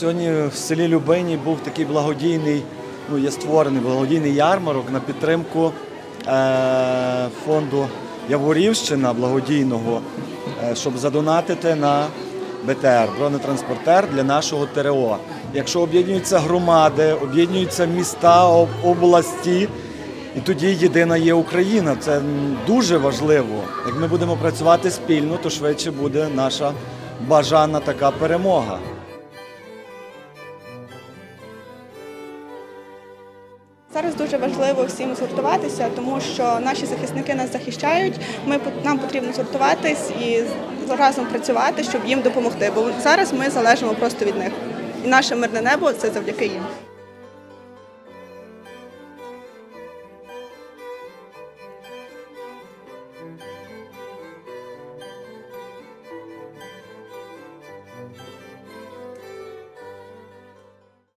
Сьогодні в селі Любині був такий благодійний, ну є створений благодійний ярмарок на підтримку е, фонду Яворівщина благодійного, е, щоб задонатити на БТР, бронетранспортер для нашого ТРО. Якщо об'єднуються громади, об'єднуються міста, об- області, і тоді єдина є Україна. Це дуже важливо. Як ми будемо працювати спільно, то швидше буде наша бажана така перемога. Зараз дуже важливо всім згуртуватися, тому що наші захисники нас захищають. Ми нам потрібно згуртуватись і разом працювати, щоб їм допомогти. Бо зараз ми залежимо просто від них. І наше мирне небо це завдяки їм.